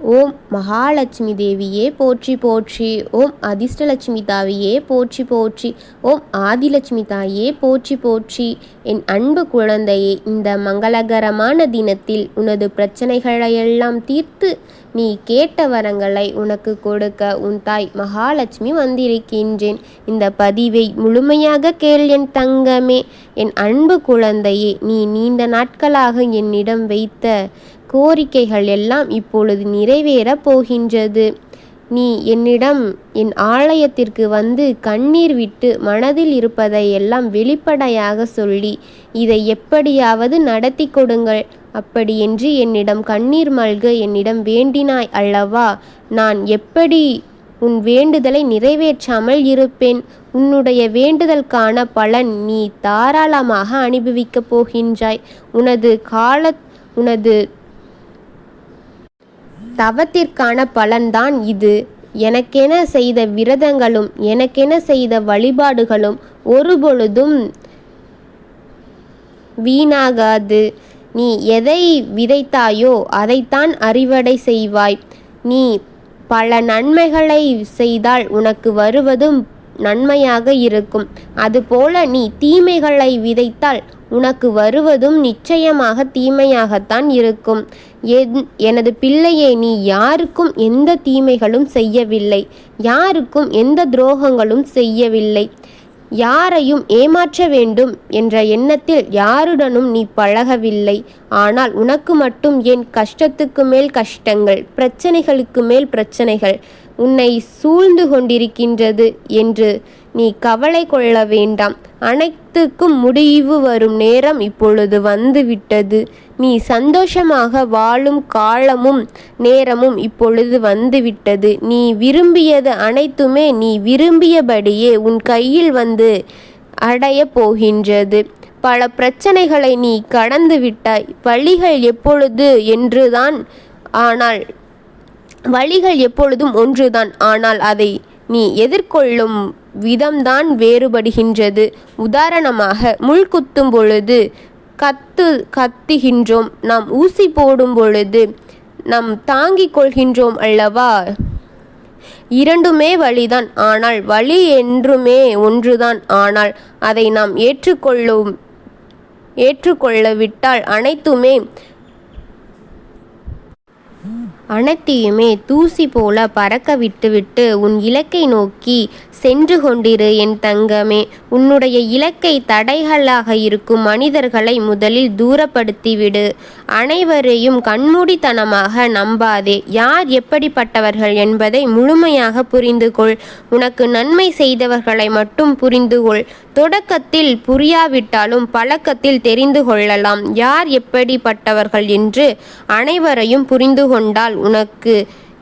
ஓம் மகாலட்சுமி தேவியே போற்றி போற்றி. ஓம் அதிர்ஷ்டலட்சுமி தாவியே போற்றி போற்றி. ஓம் ஆதிலட்சுமி தாயே போற்றி போற்றி. என் அன்பு குழந்தையே இந்த மங்களகரமான தினத்தில் உனது பிரச்சனைகளையெல்லாம் தீர்த்து நீ கேட்ட வரங்களை உனக்கு கொடுக்க உன் தாய் மகாலட்சுமி வந்திருக்கின்றேன். இந்த பதிவை முழுமையாக கேள் என் தங்கமே. என் அன்பு குழந்தையே நீ நீண்ட நாட்களாக என்னிடம் வைத்த கோரிக்கைகள் எல்லாம் இப்பொழுது நிறைவேறப் போகின்றது. நீ என்னிடம் என் ஆலயத்திற்கு வந்து கண்ணீர் விட்டு மனதில் இருப்பதை எல்லாம் வெளிப்படையாக சொல்லி இதை எப்படியாவது நடத்தி கொடுங்கள். அப்படியென்று என்னிடம் கண்ணீர் மல்க என்னிடம் வேண்டினாய் அல்லவா? நான் எப்படி உன் வேண்டுதலை நிறைவேற்றாமல் இருப்பேன்? உன்னுடைய வேண்டுதலுக்கான பலன் நீ தாராளமாக அனுபவிக்கப் போகின்றாய். உனது கால உனது தவத்திற்கான பலன்தான் இது. எனக்கென செய்த விரதங்களும் எனக்கென செய்த வழிபாடுகளும் ஒருபொழுதும் வீணாகாது. நீ எதை விதைத்தாயோ அதைத்தான் அறுவடை செய்வாய். நீ பல நன்மைகளை செய்தால் உனக்கு வருவதும் நன்மையாக இருக்கும். அதுபோல நீ தீமைகளை விதைத்தால் உனக்கு வருவதும் நிச்சயமாக தீமையாகத்தான் இருக்கும். என் எனது பிள்ளையே நீ யாருக்கும் எந்த தீமைகளும் செய்யவில்லை. யாருக்கும் எந்த துரோகங்களும் செய்யவில்லை. யாரையும் ஏமாற்ற வேண்டும் என்ற எண்ணத்தில் யாருடனும் நீ பழகவில்லை. ஆனால் உனக்கு மட்டும் என் கஷ்டத்துக்கு மேல் கஷ்டங்கள் பிரச்சனைகளுக்கு மேல் பிரச்சனைகள் உன்னை சூழ்ந்து கொண்டிருக்கின்றது என்று நீ கவலை கொள்ள வேண்டாம். அனைத்துக்கும் முடிவு வரும் நேரம் இப்பொழுது வந்துவிட்டது. நீ சந்தோஷமாக வாழும் காலமும் நேரமும் இப்பொழுது வந்துவிட்டது. நீ விரும்பியது அனைத்துமே நீ விரும்பியபடியே உன் கையில் வந்து அடைய போகின்றது. பல பிரச்சனைகளை நீ கடந்து விட்டாய். வழிகள் எப்பொழுது? என்றுதான். ஆனால் வழிகள் எப்பொழுதும் ஒன்றுதான். ஆனால் அதை நீ எதிர்கொள்ளும் விதம்தான் வேறுபடுகின்றது. உதாரணமாக முள் குத்தும் பொழுது கத்து கத்துகின்றோம். நாம் ஊசி போடும் பொழுது நாம் தாங்கிக் கொள்கின்றோம் அல்லவா? இரண்டுமே வழிதான். ஆனால் வழி என்றுமே ஒன்றுதான். ஆனால் அதை நாம் ஏற்றுக்கொள்ளும் ஏற்றுக்கொள்ளவிட்டால் அனைத்துமே அனைத்தையுமே தூசி போல பறக்க விட்டுவிட்டு உன் இலக்கை நோக்கி சென்று கொண்டிரு என் தங்கமே. உன்னுடைய இலக்கை தடைகளாக இருக்கும் மனிதர்களை முதலில் தூரப்படுத்திவிடு அனைவரையும் கண்மூடித்தனமாக நம்பாதே. யார் எப்படிப்பட்டவர்கள் என்பதை முழுமையாக புரிந்து கொள் உனக்கு நன்மை செய்தவர்களை மட்டும் புரிந்துகொள். தொடக்கத்தில் புரியாவிட்டாலும் பழக்கத்தில் தெரிந்து கொள்ளலாம். யார் எப்படிப்பட்டவர்கள் என்று அனைவரையும் புரிந்து கொண்டால் உனக்கு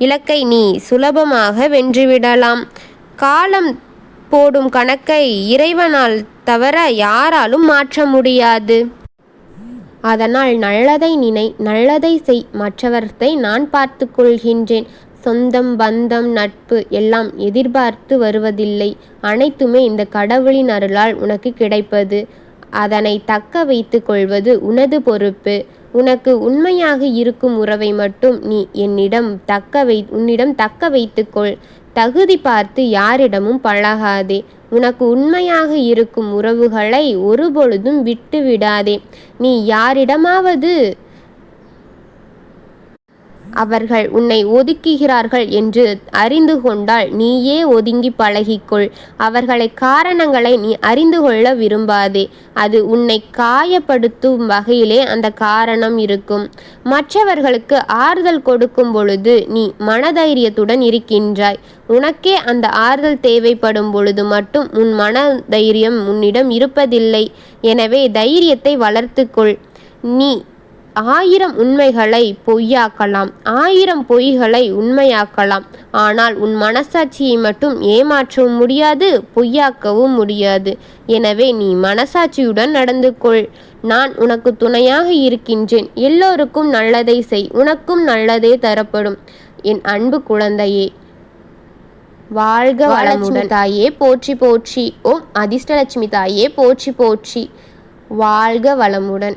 இலக்கை நீ சுலபமாக வென்றுவிடலாம். காலம் போடும் கணக்கை இறைவனால் தவிர யாராலும் மாற்ற முடியாது. அதனால் நல்லதை நினை நல்லதை செய் மற்றவர்த்தை நான் பார்த்து கொள்கின்றேன் சொந்தம் பந்தம் நட்பு எல்லாம் எதிர்பார்த்து வருவதில்லை. அனைத்துமே இந்த கடவுளின் அருளால் உனக்கு கிடைப்பது. அதனை தக்க வைத்து கொள்வது உனது பொறுப்பு. உனக்கு உண்மையாக இருக்கும் உறவை மட்டும் நீ என்னிடம் தக்க வை உன்னிடம் தக்க வைத்துக்கொள் தகுதி பார்த்து யாரிடமும் பழகாதே. உனக்கு உண்மையாக இருக்கும் உறவுகளை ஒருபொழுதும் விட்டு விடாதே. நீ யாரிடமாவது அவர்கள் உன்னை ஒதுக்குகிறார்கள் என்று அறிந்து கொண்டால் நீயே ஒதுங்கி பழகிக்கொள். அவர்களை காரணங்களை நீ அறிந்து கொள்ள விரும்பாதே. அது உன்னை காயப்படுத்தும் வகையிலே அந்த காரணம் இருக்கும். மற்றவர்களுக்கு ஆறுதல் கொடுக்கும் பொழுது நீ மனதைரியத்துடன் இருக்கின்றாய். உனக்கே அந்த ஆறுதல் தேவைப்படும் பொழுது மட்டும் உன் மன தைரியம் உன்னிடம் இருப்பதில்லை. எனவே தைரியத்தை வளர்த்துக்கொள். நீ ஆயிரம் உண்மைகளை பொய்யாக்கலாம். ஆயிரம் பொய்களை உண்மையாக்கலாம். ஆனால் உன் மனசாட்சியை மட்டும் ஏமாற்றவும் முடியாது பொய்யாக்கவும் முடியாது. எனவே நீ மனசாட்சியுடன் நடந்து கொள். நான் உனக்கு துணையாக இருக்கின்றேன். எல்லோருக்கும் நல்லதை செய். உனக்கும் நல்லதே தரப்படும். என் அன்பு குழந்தையே வாழ்க வளமுடன். தாயே போற்றி போற்றி. ஓம் அதிர்ஷ்டலட்சுமி தாயே போற்றி போற்றி. வாழ்க வளமுடன்.